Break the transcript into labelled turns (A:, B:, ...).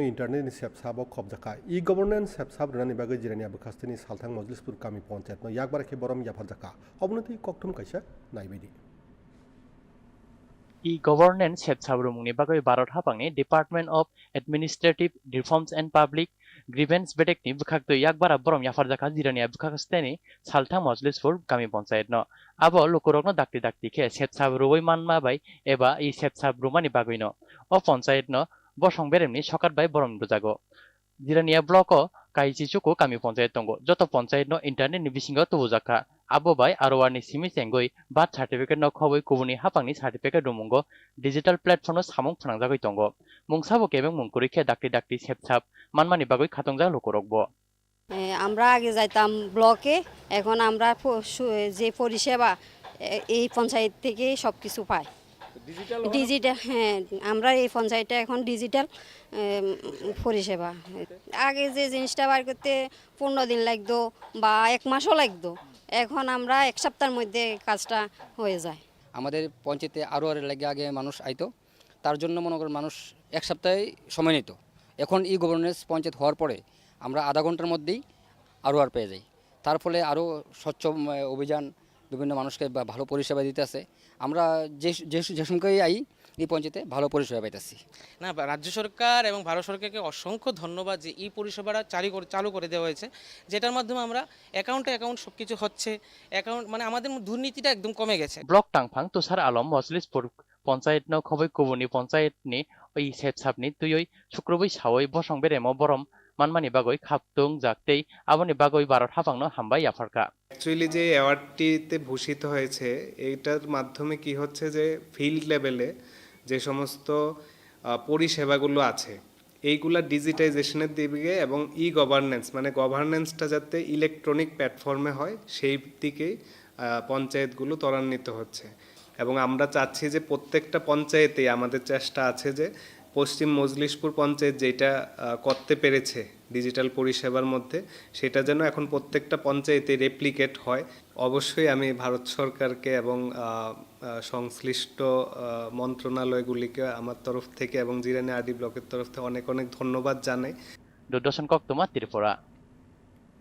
A: Internet ni sep sabo khobja ka e governance sep sab rani bagai jirania bkhastini salthang majlispur kami panchayat no yakbar ke borom yafal jaka obnoti koktum kaisa naibedi
B: e governance সেবসাবরুমুংনি বাগৈ Bharat হাপাংনি department of administrative reforms and public grievance বেটেকনি ইয়াক বারা বরম ইয়াফারজাকা জিরানিয়া সালথা মজলিস মজলিসপুর গামি পঞ্চায়েত ন আবো লোকরকনো দাকতি দাকতি খে সেবসাবরুই মানমা বাই এবা ই সেবসাবরুমানি বাগৈ ন অ পঞ্চায়েত ন বসং বেরেমনি সকাত বাই বরম দুজাগো জিরানিয়া ব্লক কাইচিচুকো কামি পঞ্চায়েত তঙ্গ যত পঞ্চায়েত ন internet ni bisingo tubujakha abo bai arwani simi chengoi birth certificate no khoboi kubuni hapangni certificate rumungo digital platform no samung phanangjagoi tongo mungsabo kebeng mungkuri khe dakti dakti sepsap manmani bagoi khatongjak lokorokbo
C: এ, আমরা আগে যাইতাম ব্লকে এখন আমরা যে পরিষেবা এই পঞ্চায়েত থেকে সব কিছু পাই ডিজিটাল হ্যাঁ আমরা এই পঞ্চায়েতটা এখন ডিজিটাল পরিষেবা আগে যে জিনিসটা বার করতে পনেরো দিন লাগতো বা এক মাসও লাগতো এখন আমরা এক সপ্তাহের মধ্যে কাজটা হয়ে যায়।
D: আমাদের পঞ্চায়েতে আরও আর লাগে আগে মানুষ আইতো, তার জন্য মনে করেন মানুষ এক সপ্তাহে সময় নিত। এখন ই গভর্নেন্স পঞ্চায়েত হওয়ার পরে আমরা আধা ঘণ্টার মধ্যেই আরও আর পেয়ে যাই। তার ফলে আরও স্বচ্ছ অভিযান বিভিন্ন মানুষকে বা ভালো পরিষেবা দিতেছে আমরা যে যে সময়ই আই এই পঞ্চায়েতে ভালো পরিষেবা পাইতেছি।
E: না রাজ্য সরকার এবং ভারত সরকারকে অসংখ্য ধন্যবাদ যে এই পরিষেবাটা চালু করে চালু করে দেওয়া হয়েছে। যেটার মাধ্যমে আমরা অ্যাকাউন্টে অ্যাকাউন্ট সব কিছু হচ্ছে অ্যাকাউন্ট মানে আমাদের দুর্নীতিটা একদম কমে গেছে।
B: blok tangphang tushar Alam mojlispur panchayat no khoboi kubuni panchayat ni oi sepsapni tuyoi sukroboi sawoi bosong beremo borom manmani bagoi khaptung jaktei aboni bagoi Bharat হাপাংনো হামবাই ইয়াফারকা
F: অ্যাকচুয়ালি যে অ্যাওয়ার্ডটিতে ভূষিত হয়েছে এইটার মাধ্যমে কি হচ্ছে যে ফিল্ড লেভেলে যে সমস্ত পরিষেবাগুলো আছে, এইগুলা ডিজিটাইজেশনের দিকে এবং ই গভর্নেন্স মানে গভর্নেন্সটা যাতে ইলেকট্রনিক প্ল্যাটফর্মে হয়, সেই দিকেই পঞ্চায়েতগুলো ত্বরান্বিত হচ্ছে। এবং আমরা চাচ্ছি যে প্রত্যেকটা পঞ্চায়েতেই আমাদের চেষ্টা আছে যে পশ্চিম মজলিশপুর পঞ্চায়েত যেটা করতে পেরেছে ডিজিটাল পরিষেবার মধ্যে, সেটা যেন এখন প্রত্যেকটা পঞ্চায়েতে রেপ্লিকেট হয়। অবশ্যই আমি ভারত সরকারকে এবং সংশ্লিষ্ট মন্ত্রণালয়গুলিকে আমার তরফ থেকে এবং জিরানি আদি ব্লকের তরফ থেকে অনেক অনেক ধন্যবাদ জানাই।
B: দূরদর্শন কক্তমা ত্রিপুরা।